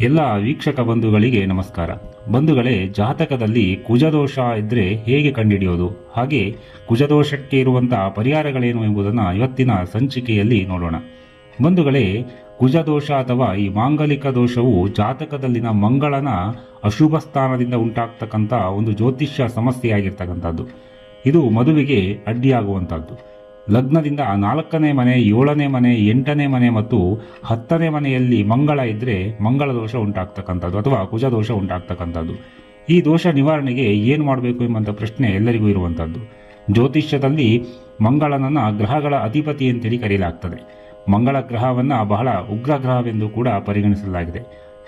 ಎಲ್ಲ ವೀಕ್ಷಕ ಬಂಧುಗಳಿಗೆ ನಮಸ್ಕಾರ. ಬಂಧುಗಳೇ, ಜಾತಕದಲ್ಲಿ ಕುಜದೋಷ ಇದ್ರೆ ಹೇಗೆ ಕಂಡುಹಿಡಿಯೋದು ಹಾಗೆ ಕುಜದೋಷಕ್ಕೆ ಇರುವಂತಹ ಪರಿಹಾರಗಳೇನು ಎಂಬುದನ್ನು ಇವತ್ತಿನ ಸಂಚಿಕೆಯಲ್ಲಿ ನೋಡೋಣ. ಬಂಧುಗಳೇ, ಕುಜದೋಷ ಅಥವಾ ಈ ಮಾಂಗಲಿಕ ದೋಷವು ಜಾತಕದಲ್ಲಿನ ಮಂಗಳನ ಅಶುಭ ಸ್ಥಾನದಿಂದ ಉಂಟಾಗ್ತಕ್ಕಂಥ ಒಂದು ಜ್ಯೋತಿಷ್ಯ ಸಮಸ್ಯೆಯಾಗಿರ್ತಕ್ಕಂಥದ್ದು. ಇದು ಮದುವೆಗೆ ಅಡ್ಡಿಯಾಗುವಂಥದ್ದು. ಲಗ್ನದಿಂದ ನಾಲ್ಕನೇ ಮನೆ, ಏಳನೇ ಮನೆ, ಎಂಟನೇ ಮನೆ ಮತ್ತು ಹತ್ತನೇ ಮನೆಯಲ್ಲಿ ಮಂಗಳ ಇದ್ದರೆ ಮಂಗಳ ದೋಷ ಉಂಟಾಗ್ತಕ್ಕಂಥದ್ದು ಅಥವಾ ಕುಜ ದೋಷ ಉಂಟಾಗ್ತಕ್ಕಂಥದ್ದು. ಈ ದೋಷ ನಿವಾರಣೆಗೆ ಏನು ಮಾಡಬೇಕು ಎಂಬಂಥ ಪ್ರಶ್ನೆ ಎಲ್ಲರಿಗೂ ಇರುವಂಥದ್ದು. ಜ್ಯೋತಿಷ್ಯದಲ್ಲಿ ಮಂಗಳನನ್ನ ಗ್ರಹಗಳ ಅಧಿಪತಿ ಅಂತೇಳಿ ಕರೆಯಲಾಗ್ತದೆ ಮಂಗಳ ಗ್ರಹವನ್ನ ಬಹಳ ಉಗ್ರ ಗ್ರಹವೆಂದು ಕೂಡ ಪರಿಗಣಿಸಲಾಗಿದೆ.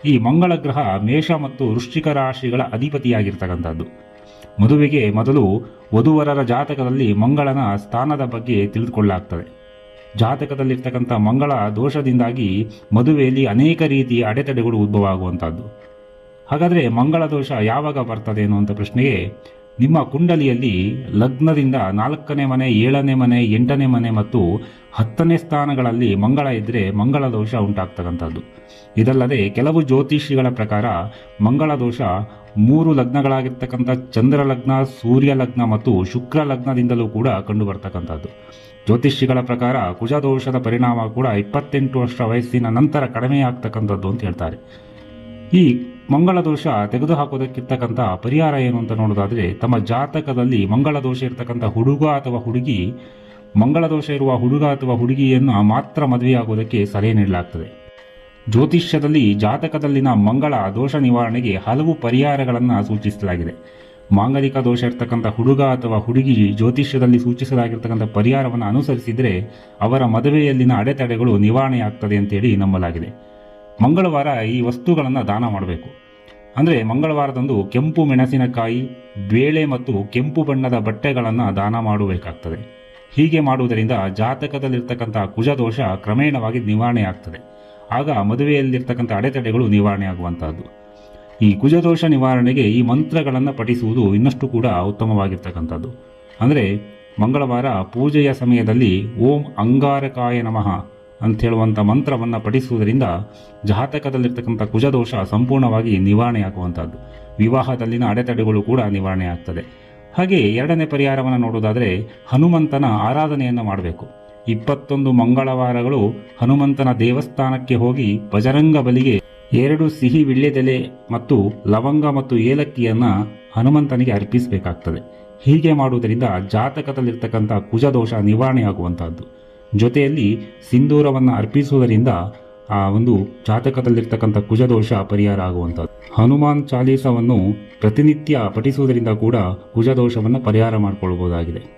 ಈ ಮಂಗಳ ಗ್ರಹ ಮೇಷ ಮತ್ತು ವೃಶ್ಚಿಕ ರಾಶಿಗಳ ಅಧಿಪತಿಯಾಗಿರ್ತಕ್ಕಂಥದ್ದು. ಮದುವೆಗೆ ಮೊದಲು ವಧುವರರ ಜಾತಕದಲ್ಲಿ ಮಂಗಳನ ಸ್ಥಾನದ ಬಗ್ಗೆ ತಿಳಿದುಕೊಳ್ಳಲಾಗ್ತದೆ. ಜಾತಕದಲ್ಲಿರ್ತಕ್ಕಂಥ ಮಂಗಳ ದೋಷದಿಂದಾಗಿ ಮದುವೆಯಲ್ಲಿ ಅನೇಕ ರೀತಿಯ ಅಡೆತಡೆಗಳು ಉದ್ಭವ ಆಗುವಂಥದ್ದು. ಹಾಗಾದರೆ ಮಂಗಳ ದೋಷ ಯಾವಾಗ ಬರ್ತದೆ ಅನ್ನುವಂಥ ಪ್ರಶ್ನೆಗೆ ನಿಮ್ಮ ಕುಂಡಲಿಯಲ್ಲಿ ಲಗ್ನದಿಂದ ನಾಲ್ಕನೇ ಮನೆ, ಏಳನೇ ಮನೆ, ಎಂಟನೇ ಮನೆ ಮತ್ತು ಹತ್ತನೇ ಸ್ಥಾನಗಳಲ್ಲಿ ಮಂಗಳ ಇದ್ದರೆ ಮಂಗಳ ದೋಷ ಉಂಟಾಗ್ತಕ್ಕಂಥದ್ದು. ಇದಲ್ಲದೆ ಕೆಲವು ಜ್ಯೋತಿಷಿಗಳ ಪ್ರಕಾರ ಮಂಗಳ ದೋಷ ಮೂರು ಲಗ್ನಗಳಾಗಿರ್ತಕ್ಕಂಥ ಚಂದ್ರ ಲಗ್ನ ಸೂರ್ಯ ಲಗ್ನ ಮತ್ತು ಶುಕ್ರ ಲಗ್ನದಿಂದಲೂ ಕೂಡ ಕಂಡು ಬರ್ತಕ್ಕಂಥದ್ದು ಜ್ಯೋತಿಷಿಗಳ ಪ್ರಕಾರ ಕುಜದೋಷದ ಪರಿಣಾಮ ಕೂಡ ಇಪ್ಪತ್ತೆಂಟು ವರ್ಷ ವಯಸ್ಸಿನ ನಂತರ ಕಡಿಮೆಯಾಗ್ತಕ್ಕಂಥದ್ದು ಅಂತ ಹೇಳ್ತಾರೆ. ಈ ಮಂಗಳ ದೋಷ ತೆಗೆದುಹಾಕೋದಕ್ಕಿರ್ತಕ್ಕಂಥ ಪರಿಹಾರ ಏನು ಅಂತ ನೋಡೋದಾದರೆ ತಮ್ಮ ಜಾತಕದಲ್ಲಿ ಮಂಗಳ ದೋಷ ಇರ್ತಕ್ಕಂಥ ಹುಡುಗ ಅಥವಾ ಹುಡುಗಿ, ಮಂಗಳ ದೋಷ ಇರುವ ಹುಡುಗ ಅಥವಾ ಹುಡುಗಿಯನ್ನು ಮಾತ್ರ ಮದುವೆಯಾಗುವುದಕ್ಕೆ ಸಲಹೆ ನೀಡಲಾಗ್ತದೆ. ಜ್ಯೋತಿಷ್ಯದಲ್ಲಿ ಜಾತಕದಲ್ಲಿನ ಮಂಗಳ ದೋಷ ನಿವಾರಣೆಗೆ ಹಲವು ಪರಿಹಾರಗಳನ್ನು ಸೂಚಿಸಲಾಗಿದೆ. ಮಾಂಗಲಿಕ ದೋಷ ಇರ್ತಕ್ಕಂಥ ಹುಡುಗ ಅಥವಾ ಹುಡುಗಿ ಜ್ಯೋತಿಷ್ಯದಲ್ಲಿ ಸೂಚಿಸಲಾಗಿರ್ತಕ್ಕಂಥ ಪರಿಹಾರವನ್ನು ಅನುಸರಿಸಿದರೆ ಅವರ ಮದುವೆಯಲ್ಲಿನ ಅಡೆತಡೆಗಳು ನಿವಾರಣೆಯಾಗ್ತದೆ ಅಂತೇಳಿ ನಂಬಲಾಗಿದೆ. ಮಂಗಳವಾರ ಈ ವಸ್ತುಗಳನ್ನು ದಾನ ಮಾಡಬೇಕು. ಅಂದರೆ ಮಂಗಳವಾರದಂದು ಕೆಂಪು ಮೆಣಸಿನಕಾಯಿ, ಬೇಳೆ ಮತ್ತು ಕೆಂಪು ಬಣ್ಣದ ಬಟ್ಟೆಗಳನ್ನು ದಾನ ಮಾಡಬೇಕಾಗ್ತದೆ. ಹೀಗೆ ಮಾಡುವುದರಿಂದ ಜಾತಕದಲ್ಲಿರ್ತಕ್ಕಂಥ ಕುಜದೋಷ ಕ್ರಮೇಣವಾಗಿ ನಿವಾರಣೆ ಆಗ್ತದೆ. ಆಗ ಮದುವೆಯಲ್ಲಿರ್ತಕ್ಕಂಥ ಅಡೆತಡೆಗಳು ನಿವಾರಣೆ ಆಗುವಂತಹದ್ದು. ಈ ಕುಜದೋಷ ನಿವಾರಣೆಗೆ ಈ ಮಂತ್ರಗಳನ್ನು ಪಠಿಸುವುದು ಇನ್ನಷ್ಟು ಕೂಡ ಉತ್ತಮವಾಗಿರ್ತಕ್ಕಂಥದ್ದು. ಅಂದರೆ ಮಂಗಳವಾರ ಪೂಜೆಯ ಸಮಯದಲ್ಲಿ ಓಂ ಅಂಗಾರಕಾಯ ನಮಃ ಅಂತ ಹೇಳುವಂಥ ಮಂತ್ರವನ್ನು ಪಠಿಸುವುದರಿಂದ ಜಾತಕದಲ್ಲಿರ್ತಕ್ಕಂಥ ಕುಜದೋಷ ಸಂಪೂರ್ಣವಾಗಿ ನಿವಾರಣೆಯಾಗುವಂಥದ್ದು. ವಿವಾಹದಲ್ಲಿನ ಅಡೆತಡೆಗಳು ಕೂಡ ನಿವಾರಣೆ ಆಗ್ತದೆ ಹಾಗೆ ಎರಡನೇ ಪರಿಹಾರವನ್ನು ನೋಡೋದಾದರೆ ಹನುಮಂತನ ಆರಾಧನೆಯನ್ನು ಮಾಡಬೇಕು. ಇಪ್ಪತ್ತೊಂದು ಮಂಗಳವಾರಗಳು ಹನುಮಂತನ ದೇವಸ್ಥಾನಕ್ಕೆ ಹೋಗಿ ಬಜರಂಗ ಬಲಿಗೆ ಎರಡು ಸಿಹಿ ವಿಳ್ಯದೆಲೆ ಮತ್ತು ಲವಂಗ ಮತ್ತು ಏಲಕ್ಕಿಯನ್ನು ಹನುಮಂತನಿಗೆ ಅರ್ಪಿಸಬೇಕಾಗ್ತದೆ. ಹೀಗೆ ಮಾಡುವುದರಿಂದ ಜಾತಕದಲ್ಲಿರ್ತಕ್ಕಂಥ ಕುಜದೋಷ ನಿವಾರಣೆಯಾಗುವಂತಹದ್ದು ಜೊತೆಯಲ್ಲಿ ಸಿಂಧೂರವನ್ನು ಅರ್ಪಿಸುವುದರಿಂದ ಆ ಒಂದು ಜಾತಕದಲ್ಲಿರ್ತಕ್ಕಂಥ ಕುಜದೋಷ ಪರಿಹಾರ ಆಗುವಂಥದ್ದು. ಹನುಮಾನ್ ಚಾಲೀಸವನ್ನು ಪ್ರತಿನಿತ್ಯ ಪಠಿಸುವುದರಿಂದ ಕೂಡ ಕುಜದೋಷವನ್ನು ಪರಿಹಾರ ಮಾಡಿಕೊಳ್ಬಹುದಾಗಿದೆ